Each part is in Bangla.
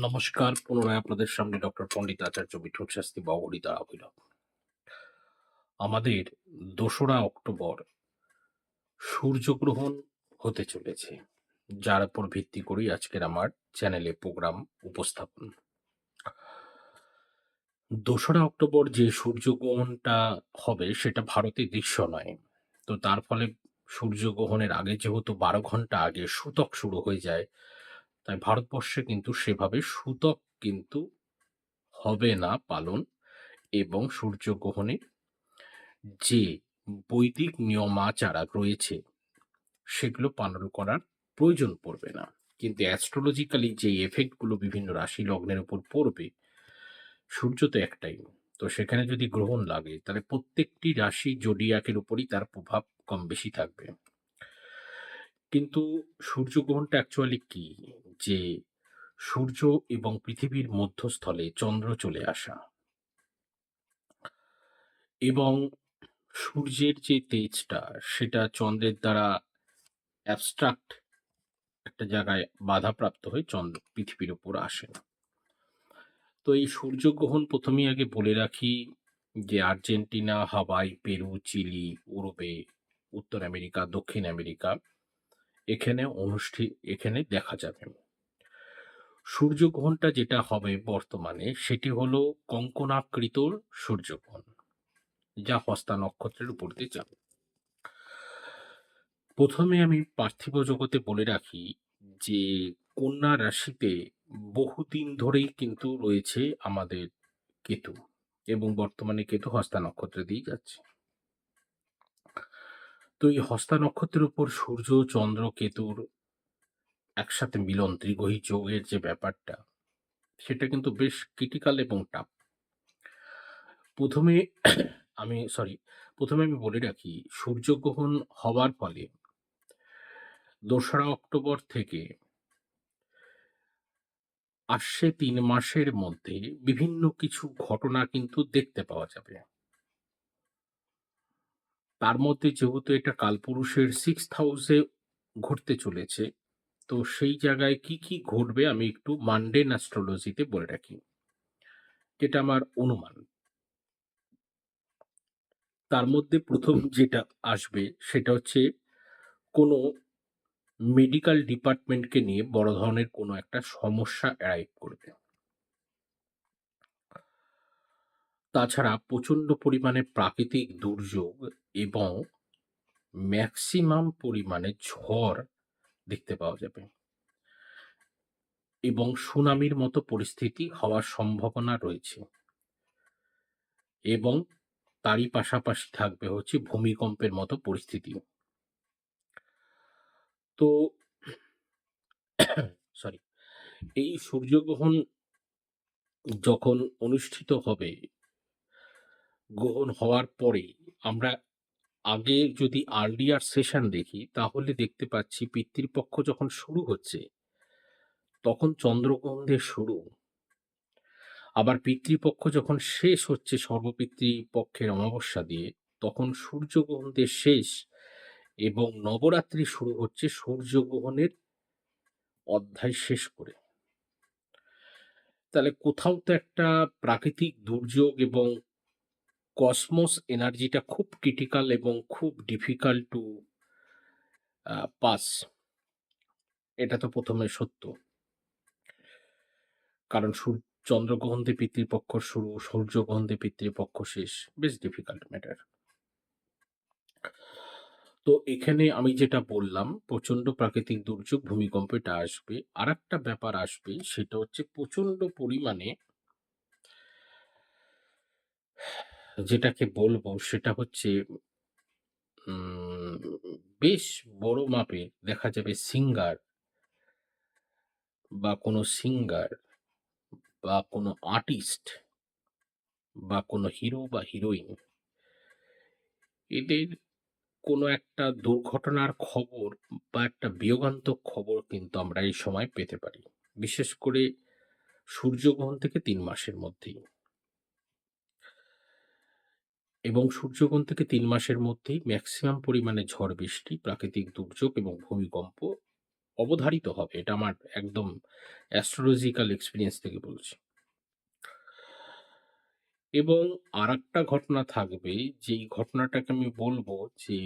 নমস্কার। পুনরায় আপনাদের সামনে ডক্টর পণ্ডিত আচার্য বিঠল শাস্ত্রী বাবুরিতা অভিনব। আমাদের দোসরা অক্টোবর সূর্যগ্রহণ হতে চলেছে, যার উপর ভিত্তি করেই আজকের আমার চ্যানেলে প্রোগ্রাম উপস্থাপন। দোসরা অক্টোবর যে সূর্যগ্রহণটা হবে সেটা ভারতে দৃশ্য নয়। তো তার ফলে সূর্যগ্রহণের আগে যেহেতু বারো ঘণ্টা আগে সূতক শুরু হয়ে যায় তাই ভারতবর্ষে কিন্তু সেভাবে সূতক কিন্তু হবে না পালন এবং সূর্যগ্রহণে যে বৈদিক নিয়মাচার রয়েছে, সেগুলো পালন করার প্রয়োজন পড়বে না। কিন্তু অ্যাস্ট্রোলজিক্যালি যে এফেক্টগুলো বিভিন্ন রাশি লগ্নের উপর পড়বে, সূর্য তো একটাই। তো সেখানে যদি গ্রহণ লাগে, তাহলে প্রত্যেকটি রাশি জোডিয়াকের উপরই তার প্রভাব কম বেশি থাকবে। কিন্তু সূর্যগ্রহণটা অ্যাকচুয়ালি কি? যে সূর্য এবং পৃথিবীর মধ্যস্থলে চন্দ্র চলে আসা। এবং সূর্যের যে তেজটা, সেটা চন্দ্রের দ্বারা অ্যাবস্ট্রাক্ট একটা জায়গায় বাধাপ্রাপ্ত হয়ে চন্দ্র, পৃথিবীর উপর আসে তো এই সূর্যগ্রহণ প্রথমেই আগে বলে রাখি যে আর্জেন্টিনা, হাওয়াই, পেরু, চিলি, ইউরোপে, উত্তর আমেরিকা, দক্ষিণ আমেরিকা এখানে অনুষ্ঠিত, এখানে দেখা যাবে। সূর্যগ্রহণটা যেটা হবে বর্তমানে, সেটি হলো কঙ্কনাকৃত সূর্যগ্রহণ, যা হস্তা নক্ষত্রের উপর দিয়ে যাবে। প্রথমে আমি পার্থিব জগতে বলে রাখি যে, কন্যা রাশিতে বহুদিন ধরেই কিন্তু রয়েছে আমাদের কেতু, এবং বর্তমানে কেতু হস্তা নক্ষত্রে দিয়ে যাচ্ছে। তো এই হস্তা নক্ষত্রের উপর সূর্য, চন্দ্র, কেতুর একসাথে মিলন, ত্রিগ্রহী যোগের যে ব্যাপারটা, সেটা কিন্তু বেশ ক্রিটিক্যাল এবং টাফ প্রথমে আমি সরি প্রথমে আমি বলে রাখি সূর্যগ্রহণ হওয়ার ফলে দোসরা অক্টোবর থেকে আসছে তিন মাসের মধ্যে বিভিন্ন কিছু ঘটনা কিন্তু দেখতে পাওয়া যাবে। তার মধ্যে যেহেতু এটা কালপুরুষের সিক্স হাউসে ঘটতে চলেছে, তো সেই জায়গায় কি কি ঘটবে আমি একটু মানডেন অ্যাস্ট্রোলজিতে বলে রাখি। যেটা আমার অনুমান। তার মধ্যে প্রথম যেটা আসবে সেটা হচ্ছে কোনো মেডিকেল ডিপার্টমেন্টকে নিয়ে বড় ধরনের কোনো একটা সমস্যা অ্যারাইভ করবে। তাছাড়া প্রচণ্ড পরিমাণে প্রাকৃতিক দুর্যোগ এবং ম্যাক্সিমাম পরিমাণে ঝড় দেখতে পাওয়া যাবে। এবং সুনামির মতো পরিস্থিতি হওয়ার সম্ভাবনা রয়েছে। এবং তারই পাশাপাশি থাকবে হচ্ছে ভূমিকম্পের মতো পরিস্থিতি। তো সরি এই সূর্যগ্রহণ যখন অনুষ্ঠিত হবে, গ্রহণ হওয়ার পরে আমরা আগে যদি আর্লিয়ার সেশন দেখি, তাহলে দেখতে পাচ্ছি পিতৃপক্ষ যখন শুরু হচ্ছে, তখন চন্দ্রগ্রহণের শুরু। আবার পিতৃপক্ষ যখন শেষ হচ্ছে সর্বপিতৃপক্ষের অমাবস্যা দিয়ে, তখন সূর্যগ্রহণের শেষ এবং নবরাত্রি শুরু হচ্ছে সূর্যগ্রহণের অধ্যায় শেষ করে। তাহলে কোথাও তো একটা প্রাকৃতিক দুর্যোগ এবং কসমোস এনার্জিটা খুব ক্রিটিক্যাল এবং খুব ডিফিকাল্ট টু পাস এটা তো প্রথমে সত্য। কারণ সূর্য চন্দ্রগ্রহণ দিয়ে পিতৃপক্ষ শুরু সূর্যগ্রহণ দিয়ে পিতৃপক্ষ শেষ, বেশ ডিফিকাল্ট ম্যাটার তো এখানে আমি যেটা বললাম প্রচণ্ড প্রাকৃতিক দুর্যোগ ভূমিকম্প এটা আসবে। আর একটা ব্যাপার আসবে, সেটা হচ্ছে প্রচণ্ড পরিমাণে যেটাকে বলব সেটা হচ্ছে বেশ বড় মাপে দেখা যাবে সিঙ্গার বা কোনো সিঙ্গার বা কোনো আর্টিস্ট বা কোনো হিরো বা হিরোইন, এদের কোনো একটা দুর্ঘটনার খবর বা একটা বিয়োগান্তক খবর কিন্তু আমরা এই সময় পেতে পারি। বিশেষ করে সূর্যগ্রহণ থেকে তিন মাসের মধ্যেই। এবং সূর্যগ্রহণ থেকে তিন মাসের মধ্যেই ম্যাক্সিমাম পরিমাণে ঝড় বৃষ্টি প্রাকৃতিক দুর্যোগ এবং ভূমিকম্প অবধারিত হবে। এটা আমার একদম অ্যাস্ট্রোলজিক্যাল এক্সপিরিয়েন্স থেকে বলছি। এবং আরেকটা ঘটনা থাকবে যেই ঘটনাটাকে আমি বলব যে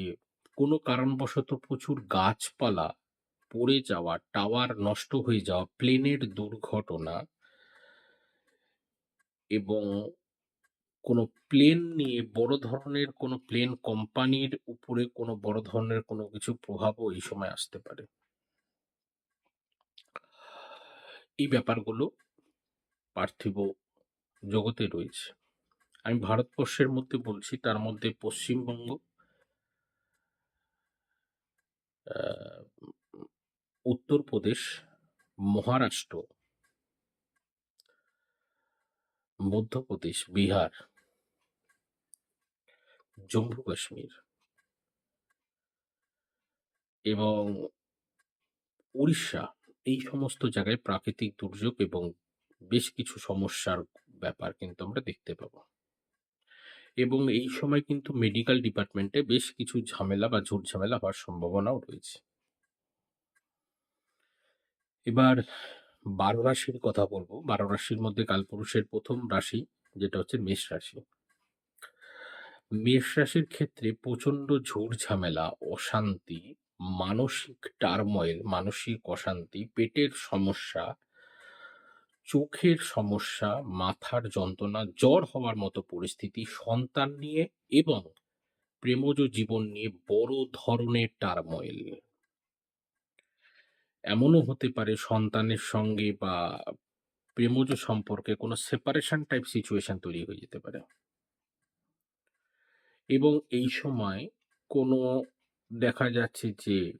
কোনো কারণবশত প্রচুর গাছপালা পড়ে যাওয়া, টাওয়ার নষ্ট হয়ে যাওয়া, প্লেনের দুর্ঘটনা এবং কোনো প্লেন নিয়ে বড় ধরনের কোনো প্লেন কোম্পানির উপরে কোনো বড় ধরনের কোনো কিছু প্রভাবও এই সময় আসতে পারে। এই ব্যাপারগুলো পার্থিব জগতে রয়েছে। আমি ভারতবর্ষের মধ্যে বলছি তার মধ্যে পশ্চিমবঙ্গ উত্তরপ্রদেশ, মহারাষ্ট্র মধ্যপ্রদেশ, বিহার জম্মু কাশ্মীর এবং উড়িষ্যা, এই সমস্ত জায়গায় প্রাকৃতিক দুর্যোগ এবং বেশ কিছু সমস্যার ব্যাপার কিন্তু আমরা দেখতে পাবো। এবং এই সময় কিন্তু মেডিকেল ডিপার্টমেন্টে বেশ কিছু ঝামেলা বা ঝুট-ঝামেলা হওয়ার সম্ভাবনাও রয়েছে। এবার ১২ রাশির কথা বলব। ১২ রাশির মধ্যে কালপুরুষের প্রথম রাশি, যেটা হচ্ছে মেষ রাশি। মেষ রাশির ক্ষেত্রে প্রচণ্ড ঝুট-ঝামেলা, অশান্তি, মানসিক টার্ময়েল, মানসিক অশান্তি, পেটের সমস্যা, চোখের সমস্যা, মাথার যন্ত্রণা, জ্বর হওয়ার মতো পরিস্থিতি, সন্তান নিয়ে এবং প্রেমজ জীবন নিয়ে বড় ধরনের টার্ময়েল। এমনও হতে পারে সন্তানের সঙ্গে বা প্রেমজ সম্পর্কে কোনো সেপারেশন টাইপ সিচুয়েশন তৈরি হয়ে যেতে পারে। এবং এই সময় কোনো দেখা যাচ্ছে যে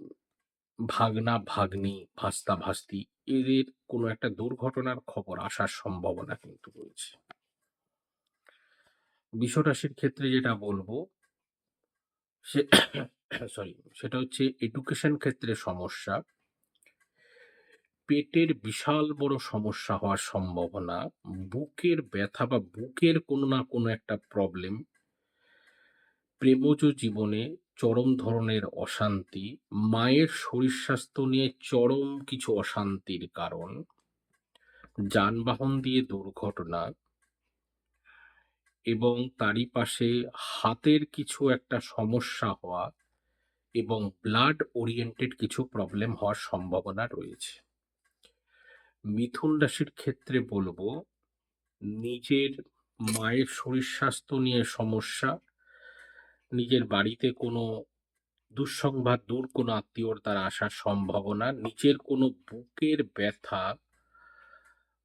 ভাগনা ভাগ্নি ভাস্তা-ভাস্তি এদের কোনো একটা দুর্ঘটনার খবর আসার সম্ভাবনা কিন্তু রয়েছে। বৃষ-রাশির ক্ষেত্রে যেটা বলব সে সরি সেটা হচ্ছে এডুকেশন ক্ষেত্রে সমস্যা। পেটের বিশাল বড় সমস্যা হওয়ার সম্ভাবনা, বুকের ব্যথা বা বুকের কোনো না কোনো একটা প্রবলেম। প্রেমজ জীবনে চরম ধরনের অশান্তি, মায়ের শরীর স্বাস্থ্য নিয়ে চরম কিছু অশান্তির কারণ, যানবাহন দিয়ে দুর্ঘটনা এবং তারই পাশে হাতের কিছু একটা সমস্যা হওয়া এবং ব্লাড ওরিয়েন্টেড কিছু প্রবলেম হওয়ার সম্ভাবনা রয়েছে। মিথুন রাশির ক্ষেত্রে বলব নিজের মায়ের শরীর স্বাস্থ্য নিয়ে সমস্যা, নিজের বাড়িতে কোনো দুঃসংবাদ, দূর কোনো আত্মীয়র দ্বারা আসার সম্ভাবনা, নিজের কোনো বুকের ব্যথা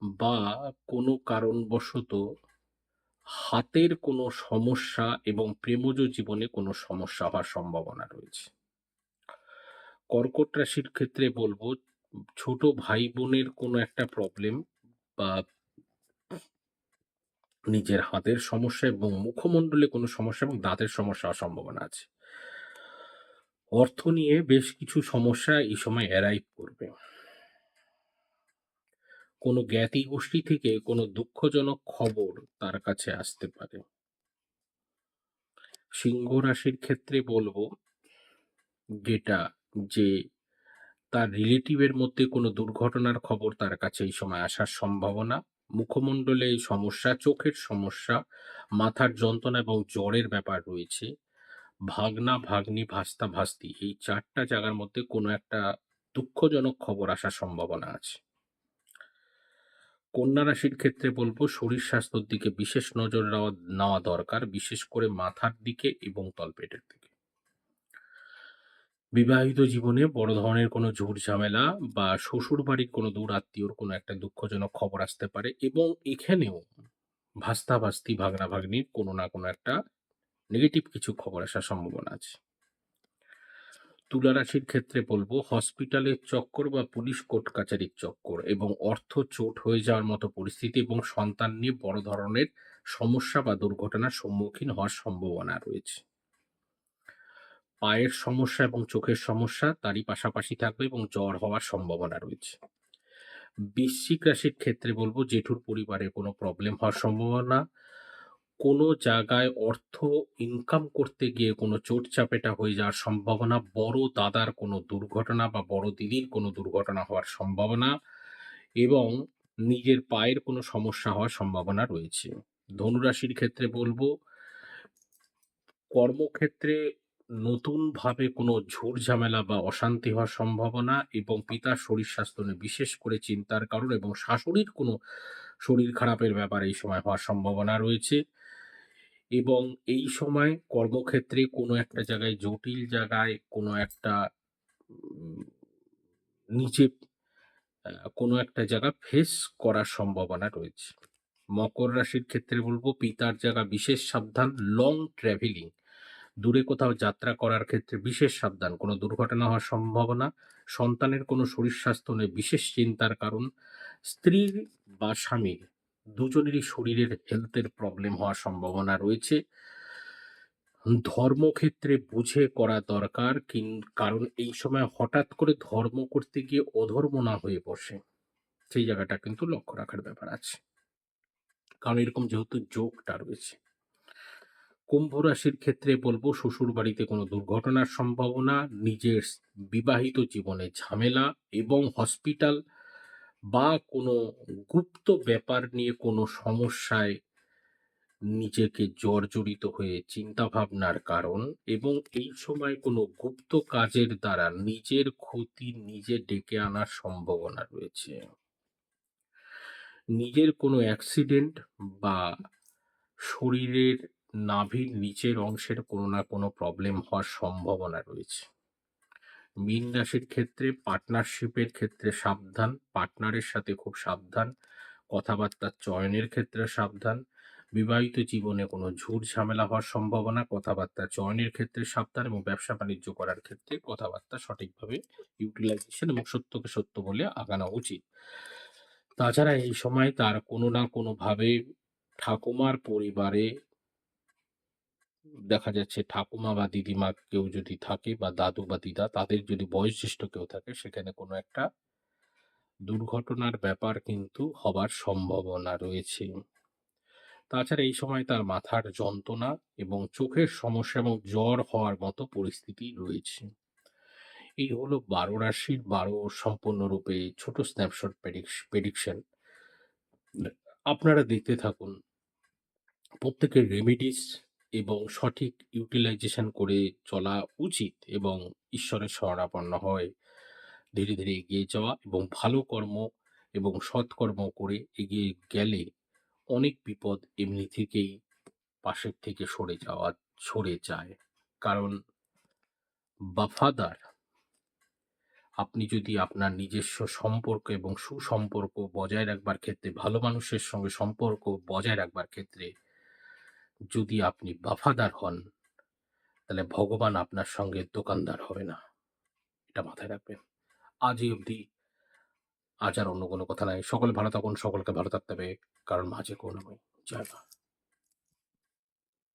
বা কোনো কারণবশত হাতের কোনো সমস্যা এবং প্রেমজ জীবনে কোনো সমস্যা হওয়ার সম্ভাবনা রয়েছে। কর্কট রাশির ক্ষেত্রে বলব ছোট ভাই-বোনের কোনো একটা প্রবলেম বা নিজের হাতের সমস্যা এবং মুখমণ্ডলে কোনো সমস্যা এবং দাঁতের সমস্যা সম্ভাবনা আছে। অর্থ নিয়ে বেশ কিছু সমস্যা এই সময় অ্যারাইভ করবে। কোনো জ্ঞাতি গোষ্ঠী থেকে কোনো দুঃখজনক খবর তার কাছে আসতে পারে। সিংহ রাশির ক্ষেত্রে বলব যেটা যে তার রিলেটিভের মধ্যে কোনো দুর্ঘটনার খবর তার কাছে এই সময় আসার সম্ভাবনা, মুখমণ্ডলে এই সমস্যা, চোখের সমস্যা, মাথার যন্ত্রণা এবং জ্বরের ব্যাপার রয়েছে। ভাগনা ভাগ্নি ভাস্তা-ভাস্তি এই চারটা জায়গার মধ্যে কোনো একটা দুঃখজনক খবর আসার সম্ভাবনা আছে। কন্যা রাশির ক্ষেত্রে বলব শরীর স্বাস্থ্যর দিকে বিশেষ নজর নেওয়া দরকার, বিশেষ করে মাথার দিকে এবং তলপেটের দিকে। বিবাহিত জীবনে বড় ধরনের কোনো ঝুট-ঝামেলা বা শ্বশুরবাড়ির কোনো দূর আত্মীয়র কোনো একটা দুঃখজনক খবর আসতে পারে এবং এখানেও ভাস্তা-ভাস্তি, ভাগনা-ভাগ্নির কোনো না কোনো একটা নেগেটিভ কিছু খবর আসার সম্ভাবনা আছে। তুলা রাশির ক্ষেত্রে বলব হসপিটালের চক্কর বা পুলিশ কোর্ট কাচারির চক্কর এবং অর্থ চোট হয়ে যাওয়ার মতো পরিস্থিতি এবং সন্তান নিয়ে বড় ধরনের সমস্যা বা দুর্ঘটনার সম্মুখীন হওয়ার সম্ভাবনা রয়েছে। পায়ের সমস্যা এবং চোখের সমস্যা তারই পাশাপাশি থাকবে এবং জ্বর হওয়ার সম্ভাবনা রয়েছে। বৃশ্চিক রাশির ক্ষেত্রে বলব জেঠুর পরিবারে কোনো প্রবলেম হওয়ার সম্ভাবনা, কোনো জায়গায় অর্থ ইনকাম করতে গিয়ে কোনো চোটচাপেটা হয়ে যাওয়ার সম্ভাবনা, বড় দাদার কোনো দুর্ঘটনা বা বড় দিদির কোনো দুর্ঘটনা হওয়ার সম্ভাবনা এবং নিজের পায়ের কোনো সমস্যা হওয়ার সম্ভাবনা রয়েছে। ধনুরাশির ক্ষেত্রে বলব কর্মক্ষেত্রে নতুনভাবে কোনো ঝুট-ঝামেলা বা অশান্তি হওয়ার সম্ভাবনা এবং পিতার শরীর স্বাস্থ্য নিয়ে বিশেষ করে চিন্তার কারণ এবং শাশুড়ির কোনো শরীর খারাপের ব্যাপার এই সময় হওয়ার সম্ভাবনা রয়েছে এবং এই সময় কর্মক্ষেত্রে কোনো একটা জায়গায় জটিল জায়গায় কোনো একটা নিচে কোনো একটা জায়গা ফেস করার সম্ভাবনা রয়েছে। মকর রাশির ক্ষেত্রে বলব পিতার জায়গা বিশেষ সাবধান, লং ট্রাভেলিং দূরে কোথাও যাত্রা করার ক্ষেত্রে বিশেষ সাবধান, কোনো দুর্ঘটনা হওয়ার সম্ভাবনা, সন্তানের কোনো শরীর স্বাস্থ্য নিয়ে বিশেষ চিন্তার কারণ, স্ত্রীর বা স্বামীর দুজনেরই শরীরের হেলথের প্রবলেম হওয়ার সম্ভাবনা রয়েছে। ধর্মক্ষেত্রে বুঝে করা দরকার কিন কারণ এই সময় হঠাৎ করে ধর্ম করতে গিয়ে অধর্ম না হয়ে বসে। সেই জায়গাটা কিন্তু লক্ষ্য রাখার ব্যাপার আছে। কারণ এরকম যেহেতু যোগটা রয়েছে। কুম্ভ রাশির ক্ষেত্রে বলব শ্বশুরবাড়িতে কোনো দুর্ঘটনার সম্ভাবনা, নিজের বিবাহিত জীবনে ঝামেলা এবং হসপিটাল বা কোনো গুপ্ত ব্যাপার নিয়ে কোনো সমস্যায় নিজেকে জর্জরিত হয়ে চিন্তাভাবনার কারণ এবং এই সময় কোনো গুপ্ত কাজের দ্বারা নিজের ক্ষতি নিজে ডেকে আনার সম্ভাবনা রয়েছে। নিজের কোনো অ্যাক্সিডেন্ট বা শরীরের নাভির নিচের অংশের কোনো না কোনো প্রবলেম হওয়ার সম্ভাবনা রয়েছে। মীন রাশির ক্ষেত্রে পার্টনারশিপের ক্ষেত্রে সাবধান, পার্টনারের সাথে খুব সাবধান, কথাবার্তার চয়নের ক্ষেত্রে সাবধান, বিবাহিত জীবনে কোনো ঝুট-ঝামেলা হওয়ার সম্ভাবনা, কথাবার্তা চয়নের ক্ষেত্রে সাবধান এবং ব্যবসা-বাণিজ্য করার ক্ষেত্রে কথাবার্তা সঠিকভাবে ইউটিলাইজেশন এবং সত্যকে সত্য বলে আগানো উচিত। তাছাড়া এই সময় তার কোনো না কোনোভাবে ঠাকুমার পরিবারে দেখা যাচ্ছে ঠাকুমা বা দিদিমা কেউ যদি থাকে বা দাদু বা দিদা তাদের যদি বয়োজ্যেষ্ঠ কেউ থাকে সেখানে কোনো একটা দুর্ঘটনার ব্যাপার কিন্তু হবার সম্ভাবনা রয়েছে। তাছাড়া এই সময় তার মাথার যন্ত্রণা এবং চোখের সমস্যা এবং জ্বর হওয়ার মতো পরিস্থিতি রয়েছে। এই হলো ১২ রাশির ১২ সম্পূর্ণরূপে ছোট স্ন্যাপশট প্রেডিকশ প্রেডিকশন। আপনারা দেখতে থাকুন। প্রত্যেকের রেমেডিস এবং সঠিক ইউটিলাইজেশন করে চলা উচিত এবং ঈশ্বরের শরণাপন্ন হয় ধীরে, ধীরে এগিয়ে যাওয়া এবং ভালো কর্ম এবং সৎকর্ম করে এগিয়ে গেলে অনেক বিপদ এমনি থেকেই পাশের থেকে সরে যাওয়া সরে যায়। কারণ বাফাদার আপনি যদি আপনার নিজস্ব সম্পর্ক এবং সুসম্পর্ক বজায় রাখবার ক্ষেত্রে ভালো মানুষের সঙ্গে সম্পর্ক বজায় রাখবার ক্ষেত্রে যদি আপনি বাফাদার হন, তাহলে ভগবান আপনার সঙ্গে দোকানদার হবে না। এটা মাথায় রাখবেন। আজই অবধি আজ আর অন্য কোনো কথা নাই। সকলে ভালো থাকুন, সকলকে ভালো থাকতে হবে। কারণ মাঝে কোনো জয় মা।